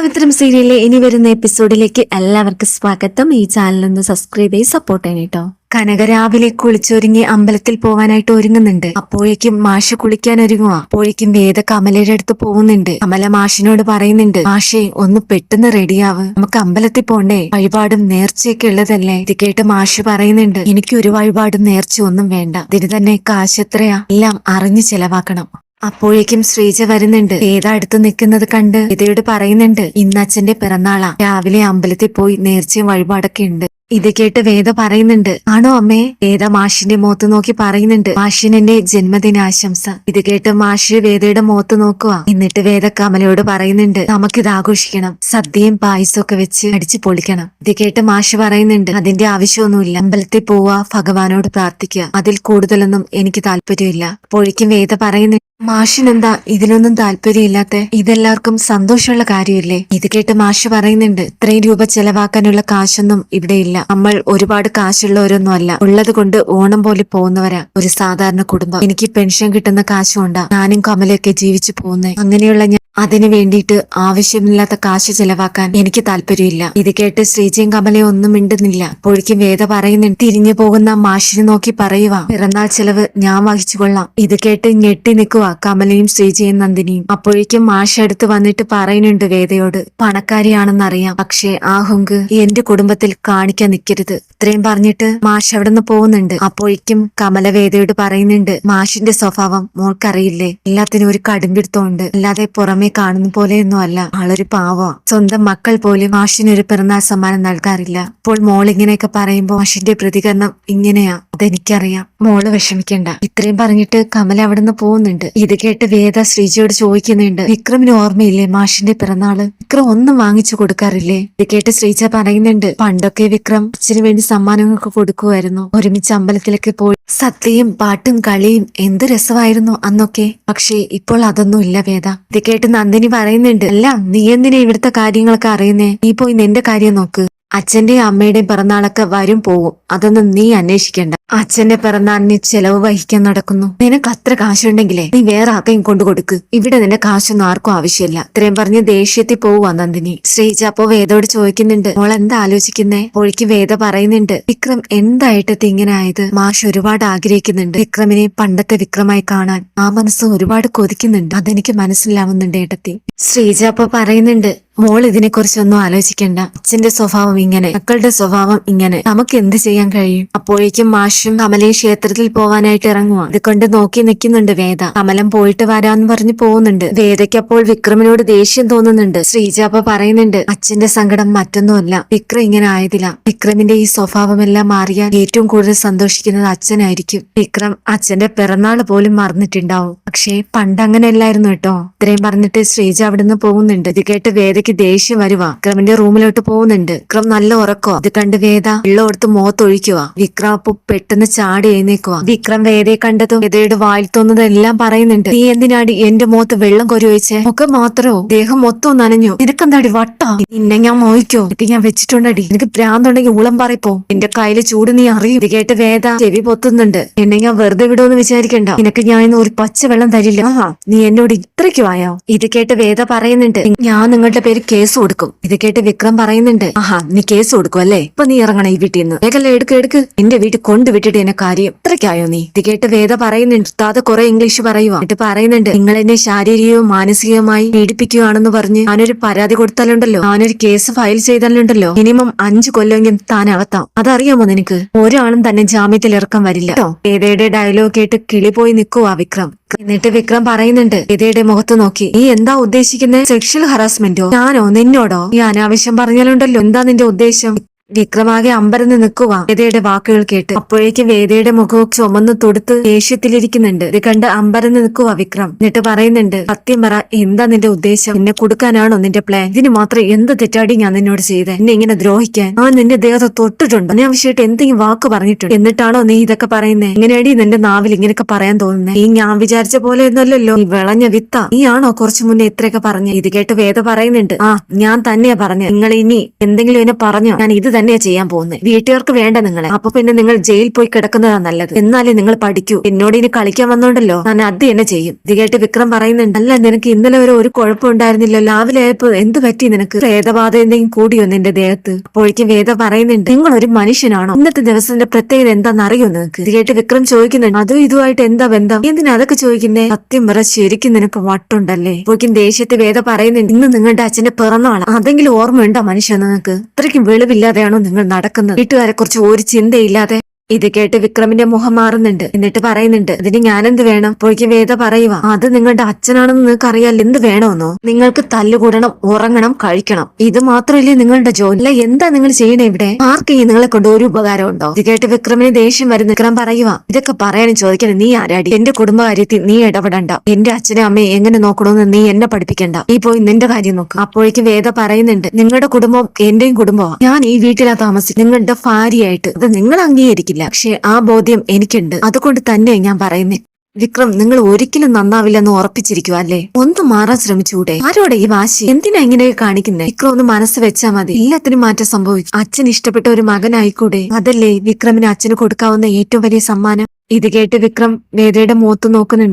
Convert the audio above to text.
പവിത്രം സീരിയലിലെ ഇനി വരുന്ന എപ്പിസോഡിലേക്ക് എല്ലാവർക്കും സ്വാഗതം. ഈ ചാനൽ ഒന്ന് സബ്സ്ക്രൈബ് ചെയ്ത് സപ്പോർട്ട് ചെയ്യണം കേട്ടോ കനക രാവിലെ കുളിച്ചൊരുങ്ങി അമ്പലത്തിൽ പോവാനായിട്ട് ഒരുങ്ങുന്നുണ്ട്. അപ്പോഴേക്കും മാഷ് കുളിക്കാൻ ഒരുങ്ങുക അപ്പോഴേക്കും വേദ കമലയുടെ അടുത്ത് പോകുന്നുണ്ട്. കമല മാഷിനോട് പറയുന്നുണ്ട് മാഷേ ഒന്ന് പെട്ടെന്ന് റെഡിയാവ്. നമുക്ക് അമ്പലത്തിൽ പോണ്ടേ? വഴിപാടും നേർച്ചയൊക്കെ ഉള്ളതല്ലേ? ഇത് കേട്ട് മാഷ് പറയുന്നുണ്ട് എനിക്ക് ഒരു വഴിപാടും നേർച്ച ഒന്നും വേണ്ട. ഇതിന് തന്നെ കാശ് എത്രയാ? എല്ലാം അറിഞ്ഞു ചെലവാക്കണം. അപ്പോഴേക്കും ശ്രീജ വരുന്നുണ്ട്. വേദ അടുത്ത് നിൽക്കുന്നത് കണ്ട് വേദയോട് പറയുന്നുണ്ട് ഇന്ന് അച്ഛന്റെ പിറന്നാളാ. രാവിലെ അമ്പലത്തിൽ പോയി നേർച്ചയും വഴിപാടൊക്കെ ഉണ്ട്. ഇത് കേട്ട് വേദ പറയുന്നുണ്ട് ആണോ അമ്മേ? വേദ മാഷിന്റെ മുഖത്ത് നോക്കി പറയുന്നുണ്ട് മാഷിനെന്റെ ജന്മദിനാശംസ. ഇത് കേട്ട് മാഷി വേദയുടെ മുഖത്ത് നോക്കുക എന്നിട്ട് വേദ കമലയോട് പറയുന്നുണ്ട് നമുക്കിത് ആഘോഷിക്കണം. സദ്യയും പായസവും ഒക്കെ വെച്ച് അടിച്ചു പൊളിക്കണം. ഇത് കേട്ട് മാഷി പറയുന്നുണ്ട് അതിന്റെ ആവശ്യമൊന്നുമില്ല. അമ്പലത്തിൽ പോവാ ഭഗവാനോട് പ്രാർത്ഥിക്കുക. അതിൽ കൂടുതലൊന്നും എനിക്ക് താല്പര്യമില്ല. അപ്പോഴേക്കും വേദ പറയുന്നു മാഷിനെന്താ ഇതിനൊന്നും താല്പര്യമില്ലാത്ത? ഇതെല്ലാവർക്കും സന്തോഷമുള്ള കാര്യമില്ലേ? ഇത് കേട്ട് മാഷ് പറയുന്നുണ്ട് ഇത്രയും രൂപ ചെലവാക്കാനുള്ള കാശൊന്നും ഇവിടെ ഇല്ല. നമ്മൾ ഒരുപാട് കാശുള്ളവരൊന്നും അല്ല. ഉള്ളത് കൊണ്ട് ഓണം പോലെ പോകുന്നവരാ. ഒരു സാധാരണ കുടുംബം. എനിക്ക് പെൻഷൻ കിട്ടുന്ന കാശുകൊണ്ടാ. ഞാനും കമലയൊക്കെ ജീവിച്ചു പോകുന്നേ. അങ്ങനെയുള്ള അതിനു വേണ്ടിയിട്ട് ആവശ്യമില്ലാത്ത കാശ് ചെലവാക്കാൻ എനിക്ക് താല്പര്യമില്ല. ഇത് കേട്ട് ശ്രീജയും കമലയും ഒന്നും മിണ്ടുന്നില്ല. അപ്പോഴേക്കും വേദ പറയുന്നുണ്ട് തിരിഞ്ഞു പോകുന്ന മാഷിനെ നോക്കി പറയുക പിറന്നാൾ ചെലവ് ഞാൻ വഹിച്ചു കൊള്ളാം ഇത് കേട്ട് ഞെട്ടി നിൽക്കുക കമലയും ശ്രീജയും നന്ദിനിയും. അപ്പോഴേക്കും മാഷ് അടുത്ത് വന്നിട്ട് പറയുന്നുണ്ട് വേദയോട് പണക്കാരിയാണെന്നറിയാം. പക്ഷേ ആ ഹുങ്ക് എന്റെ കുടുംബത്തിൽ കാണിക്കാൻ നിൽക്കരുത്. ഇത്രയും പറഞ്ഞിട്ട് മാഷ് അവിടെ നിന്ന് പോകുന്നുണ്ട്. അപ്പോഴേക്കും കമല വേദയോട് പറയുന്നുണ്ട് മാഷിന്റെ സ്വഭാവം മോൾക്കറിയില്ലേ? എല്ലാത്തിനും ഒരു കടുംപിടുത്തമുണ്ട് അല്ലാതെ പുറമെ കാണുന്ന പോലെയൊന്നും അല്ല. ആളൊരു പാവ. സ്വന്തം മക്കൾ പോലും മാഷിനൊരു പിറന്നാൾ സമ്മാനം നൽകാറില്ല. അപ്പോൾ മോൾ ഇങ്ങനെയൊക്കെ പറയുമ്പോൾ മാഷിന്റെ പ്രതികരണം ഇങ്ങനെയാ? അതെനിക്കറിയാം. മോൾ വിഷമിക്കണ്ട. ഇത്രയും പറഞ്ഞിട്ട് കമൽ അവിടെ നിന്ന് പോകുന്നുണ്ട്. ഇത് കേട്ട് വേദ ശ്രീജിയോട് ചോദിക്കുന്നുണ്ട്. വിക്രമിന് ഓർമ്മയില്ലേ മാഷിന്റെ പിറന്നാൾ? വിക്രം ഒന്നും വാങ്ങിച്ചു കൊടുക്കാറില്ലേ? ഇത് കേട്ട് ശ്രീജ പറയുന്നുണ്ട്. പണ്ടൊക്കെ വിക്രം അച്ഛന് വേണ്ടി സമ്മാനങ്ങളൊക്കെ കൊടുക്കുമായിരുന്നു ഒരുമിച്ച് അമ്പലത്തിലൊക്കെ പോയി സത്യയും പാട്ടും കളിയും എന്ത് രസമായിരുന്നു അന്നൊക്കെ. പക്ഷേ ഇപ്പോൾ അതൊന്നും ഇല്ല വേദ. ഇത് കേട്ട് നന്ദിനി പറയുന്നുണ്ട്. അല്ല നീ എന്തിനാ ഇവിടുത്തെ കാര്യങ്ങളൊക്കെ അറിയുന്നേ? നീ പോയി നിന്റെ കാര്യം നോക്ക്. അച്ഛന്റെയും അമ്മയുടെയും പിറന്നാളൊക്കെ വരും പോവും. അതൊന്നും നീ അന്വേഷിക്കണ്ട. അച്ഛന്റെ പിറന്നാളിന് ചെലവ് വഹിക്കാൻ നടക്കുന്നു. നിനക്ക് അത്ര കാശുണ്ടെങ്കിലേ നീ വേറെ ആർക്കെയും കൊണ്ടു കൊടുക്ക്. ഇവിടെ നിന്റെ കാശൊന്നും ആർക്കും ആവശ്യമില്ല. ഇത്രയും പറഞ്ഞ് ദേഷ്യത്തിൽ പോവുക നന്ദിനി. ശ്രീജ അപ്പോ വേദോട് ചോദിക്കുന്നുണ്ട്. മോൾ എന്താ ആലോചിക്കുന്നേ? ഒഴിക്ക് വേദ പറയുന്നുണ്ട് വിക്രം എന്തായിട്ട് ഇങ്ങനെ ആയത് മാഷ് ഒരുപാട് ആഗ്രഹിക്കുന്നുണ്ട് വിക്രമിനെ പണ്ടത്തെ വിക്രമായി കാണാൻ. ആ മനസ്സ് ഒരുപാട് കൊതിക്കുന്നുണ്ട്. അതെനിക്ക് മനസ്സിലാവുന്നുണ്ട് ഏട്ടത്തി. ശ്രീജ അപ്പൊ പറയുന്നുണ്ട് മോൾ ഇതിനെക്കുറിച്ചൊന്നും ആലോചിക്കണ്ട. അച്ഛന്റെ സ്വഭാവം ഇങ്ങനെ മക്കളുടെ സ്വഭാവം ഇങ്ങനെ. നമുക്ക് എന്ത് ചെയ്യാൻ കഴിയും? അപ്പോഴേക്കും മാഷും കമലയും ക്ഷേത്രത്തിൽ പോവാനായിട്ട് ഇറങ്ങുക ഇതുകൊണ്ട് നോക്കി നിൽക്കുന്നുണ്ട് വേദ. കമലം പോയിട്ട് വരാന്ന് പറഞ്ഞ് പോകുന്നുണ്ട്. വേദയ്ക്ക് അപ്പോൾ വിക്രമിനോട് ദേഷ്യം തോന്നുന്നുണ്ട്. ശ്രീജ അപ്പൊ പറയുന്നുണ്ട് അച്ഛന്റെ സങ്കടം മറ്റൊന്നുമല്ല. വിക്രം ഇങ്ങനെ ആയതില്ല വിക്രമിന്റെ ഈ സ്വഭാവമെല്ലാം മാറിയാൽ ഏറ്റവും കൂടുതൽ സന്തോഷിക്കുന്നത് അച്ഛനായിരിക്കും. വിക്രം അച്ഛന്റെ പിറന്നാൾ പോലും മറന്നിട്ടുണ്ടാവും. പക്ഷേ പണ്ട് അങ്ങനെയല്ലായിരുന്നു കേട്ടോ. ഇത്രയും പറഞ്ഞിട്ട് ശ്രീജ അവിടുന്ന് പോകുന്നുണ്ട്. ഇത് കേട്ട് വേദയ്ക്ക് ദേഷ്യം വരുവ. വിക്രമിന്റെ റൂമിലോട്ട് പോകുന്നുണ്ട്. വിക്രം നല്ല ഉറക്കോ ഇത് കണ്ട് വേദ വെള്ളം എടുത്ത് മോത്തൊഴിക്കുക വിക്രം അപ്പൊ പെട്ടെന്ന് ചാടി എഴുന്നേക്കുക വിക്രം വേദയെ കണ്ടതും വേദയുടെ വായിൽ തോന്നുന്നതെല്ലാം പറയുന്നുണ്ട്. നീ എന്തിനാടി എന്റെ മോത്ത് വെള്ളം കൊരു വെച്ചേ മുഖം മാത്രമോ? ദേഹം മൊത്തം നനഞ്ഞു നിനക്കെന്താടി വട്ടാ? നിന്നെ ഞാൻ മോഹിക്കോ? എനിക്ക് ഞാൻ വെച്ചിട്ടുണ്ടടി. എനിക്ക് ഭ്രാന്തുണ്ടെങ്കിൽ ഉളം പറയപ്പോ? എന്റെ കയ്യിൽ ചൂട് നീ അറിയും. ഇത് കേട്ട് വേദ ചെവി പൊത്തുന്നുണ്ട്. എന്നെ ഞാൻ വെറുതെ വിടുമെന്ന് വിചാരിക്കണ്ട. നിനക്ക് ഞാൻ ഇന്ന് ഒരു പച്ച വെള്ളം തരില്ല നീ എന്നോട് ഇത്രയ്ക്ക് വായോ? ഇത് കേട്ട് വേദ പറയുന്നുണ്ട്. ഞാൻ നിങ്ങളുടെ പേര് കേസ് കൊടുക്കും. ഇത് കേട്ട് വിക്രം പറയുന്നുണ്ട് ആഹാ നീ കേസ് കൊടുക്കും അല്ലേ? ഇപ്പൊ നീ ഇറങ്ങണം ഈ വീട്ടിൽ നിന്ന്. വേഗല്ലേ എടുക്ക് എടുക്ക്. എന്റെ വീട്ടിൽ കൊണ്ടുവിട്ടിട്ട് എന്നെ കാര്യം ഇത്രയ്ക്കായോ നീ? ഇത് കേട്ട് വേദ പറയുന്നുണ്ട്. താത കുറെ ഇംഗ്ലീഷ് പറയുക എന്നിട്ട് പറയുന്നുണ്ട് നിങ്ങൾ എന്നെ ശാരീരികവും മാനസികവുമായി പീഡിപ്പിക്കുകയാണെന്ന് പറഞ്ഞ് ഞാനൊരു പരാതി കൊടുത്താലുണ്ടല്ലോ? ഞാനൊരു കേസ് ഫയൽ ചെയ്താലുണ്ടല്ലോ? മിനിമം അഞ്ചു കൊല്ലമെങ്കിലും താൻ അകത്താം അതറിയാമോ നിനക്ക്? ഒരാളും തന്നെ ജാമ്യത്തിൽ ഇറക്കം വരില്ല വേദയുടെ ഡയലോഗ് കേട്ട് കിളി പോയി നിൽക്കുവാ വിക്രം. എന്നിട്ട് വിക്രം പറയുന്നുണ്ട് ഗീതയുടെ മുഖത്ത് നോക്കി. നീ എന്താ ഉദ്ദേശിക്കുന്നത് സെക്ഷൽ ഹറാസ്മെന്റോ ഞാനോ? നിന്നോടോ? ഈ അനാവശ്യം പറഞ്ഞാലുണ്ടല്ലോ. എന്താ നിന്റെ ഉദ്ദേശം? വിക്രമാകെ അമ്പരന്ന് നിൽക്കുക. വേദയുടെ വാക്കുകൾ കേട്ട് അപ്പോഴേക്കും വേദയുടെ മുഖവും ചുമന്ന് തൊടുത്ത് ദേഷ്യത്തിലിരിക്കുന്നുണ്ട്. ഇത് കണ്ട് അമ്പരന്ന് നിൽക്കുക വിക്രം. എന്നിട്ട് പറയുന്നുണ്ട് സത്യം പറ എന്താ നിന്റെ ഉദ്ദേശം? എന്നെ കൊടുക്കാനാണോ നിന്റെ പ്ലാൻ ഇതിന് മാത്രം എന്ത് തെറ്റാടി ഞാൻ നിന്നോട് ചെയ്തേ? എന്നെ ഇങ്ങനെ ദ്രോഹിക്കാൻ? ആ നിന്റെ ദേഹത്തെ തൊട്ടിട്ടുണ്ട്. അനാവശ്യമായിട്ട് എന്തെങ്കിലും വാക്ക് പറഞ്ഞിട്ടുണ്ട്. എന്നിട്ടാണോ നീ ഇതൊക്കെ പറയുന്നേ? എങ്ങനെയാടി നിന്റെ നാവിൽ ഇങ്ങനെയൊക്കെ പറയാൻ തോന്നുന്നേ? ഈ ഞാൻ വിചാരിച്ച പോലെ ഒന്നല്ലല്ലോ നീ വിളഞ്ഞ വിത്ത. നീ ആണോ കുറച്ചു മുന്നേ ഇത്രയൊക്കെ പറഞ്ഞ? ഇത് കേട്ട് വേദ പറയുന്നുണ്ട് ആ ഞാൻ തന്നെയാ പറഞ്ഞ നിങ്ങൾ ഇനി എന്തെങ്കിലും എന്നെ പറഞ്ഞോ? ഞാൻ ഇത് തന്നെയാ ചെയ്യാൻ പോകുന്നത് വീട്ടുകാർക്ക് വേണ്ട നിങ്ങളെ. അപ്പൊ പിന്നെ നിങ്ങൾ ജയിലിൽ പോയി കിടക്കുന്നതാ നല്ലത്. എന്നാലേ നിങ്ങൾ പഠിക്കൂ. എന്നോട് ഇനി കളിക്കാൻ വന്നോണ്ടല്ലോ. ഞാൻ അത് തന്നെ ചെയ്യും. ഇത് കേട്ട് വിക്രം പറയുന്നുണ്ട് അല്ല നിനക്ക് ഇന്നലെ വരെ ഒരു കുഴപ്പം ഉണ്ടായിരുന്നില്ലോ രാവിലെ ആയപ്പോ എന്ത് പറ്റി നിനക്ക്? വേദബാധ എന്തെങ്കിലും കൂടിയോ നിന്റെ ദേഹത്ത്? അപ്പോഴേക്കും വേദ പറയുന്നുണ്ട് നിങ്ങൾ ഒരു മനുഷ്യനാണോ? ഇന്നത്തെ ദിവസത്തിന്റെ പ്രത്യേകത എന്താണെന്ന് അറിയോ നിനക്ക്? ഇത് കേട്ട് വിക്രം ചോദിക്കുന്നുണ്ട് അതും ഇതുമായിട്ട് എന്താ ബന്ധം? എന്തിനാ അതൊക്കെ ചോദിക്കുന്നേ? സത്യം പറ ശരിക്കും നിനക്ക് വട്ടുണ്ടല്ലേ? അപ്പോഴേക്കും ദേഷ്യത്തെ വേദ പറയുന്നുണ്ട് ഇന്ന് നിങ്ങളുടെ അച്ഛന്റെ പിറന്നാളാണ് അതെങ്കിലും ഓർമ്മയുണ്ടോ മനുഷ്യ നിനക്ക്? അത്രയ്ക്കും വെളിവില്ലാതെയാണോ നിങ്ങൾ നടക്കുന്നത്? വീട്ടുകാരെ കുറിച്ച് ഒരു ചിന്തയില്ലാതെ ഇത് കേട്ട് വിക്രമിന്റെ മുഖം മാറുന്നുണ്ട്. എന്നിട്ട് പറയുന്നുണ്ട് അതിന് ഞാനെന്ത് വേണം? പോയിക്ക് വേദ പറയുക അത് നിങ്ങളുടെ അച്ഛനാണെന്ന് നിങ്ങൾക്ക് അറിയാല്ല എന്ത് വേണമെന്നോ നിങ്ങൾക്ക് തല്ലുകൂടണം ഉറങ്ങണം കഴിക്കണം. ഇത് മാത്രമല്ലേ നിങ്ങളുടെ ജോലി. അല്ല എന്താ നിങ്ങൾ ചെയ്യണേ ഇവിടെ? ആർക്കെങ്കിലും നിങ്ങളെ കൊണ്ട് ഒരു ഉപകാരം ഉണ്ടോ? ഇത് കേട്ട് വിക്രമിന് ദേഷ്യം വരുന്ന. വിക്രം പറയുക ഇതൊക്കെ പറയാനും ചോദിക്കണം. നീ ആരാടി? എന്റെ കുടുംബകാര്യത്തിൽ നീ ഇടപെടണ്ട. എന്റെ അച്ഛനെ അമ്മയെ എങ്ങനെ നോക്കണമെന്ന് നീ എന്നെ പഠിപ്പിക്കണ്ട. നീ പോയി നിന്റെ കാര്യം നോക്ക്. അപ്പോഴേക്ക് വേദ പറയുന്നുണ്ട് നിങ്ങളുടെ കുടുംബം എന്റെയും കുടുംബമാണ് ഞാൻ ഈ വീട്ടിലാ താമസിക്കും നിങ്ങളുടെ ഭാര്യയായിട്ട്. അത് നിങ്ങൾ അംഗീകരിക്കില്ല. പക്ഷെ ആ ബോധ്യം എനിക്കുണ്ട്. അതുകൊണ്ട് തന്നെ ഞാൻ പറയുന്നേ വിക്രം നിങ്ങൾ ഒരിക്കലും നന്നാവില്ലെന്ന് ഉറപ്പിച്ചിരിക്കുക അല്ലേ? ഒന്ന് മാറാൻ ശ്രമിച്ചുകൂടെ? ആരോടെ ഈ വാശി? എന്തിനാ ഇങ്ങനെയൊക്കെ കാണിക്കുന്നേ? വിക്രം ഒന്ന് മനസ്സ് വെച്ചാ മതി. എല്ലാത്തിനും മാറ്റം സംഭവിക്കും. അച്ഛൻ ഇഷ്ടപ്പെട്ട ഒരു മകനായിക്കൂടെ? അതല്ലേ വിക്രമിന് അച്ഛന് കൊടുക്കാവുന്ന ഏറ്റവും വലിയ സമ്മാനം? ഇത് കേട്ട് വിക്രം വേദയുടെ മുഖത്ത് നോക്കുന്നുണ്ട്.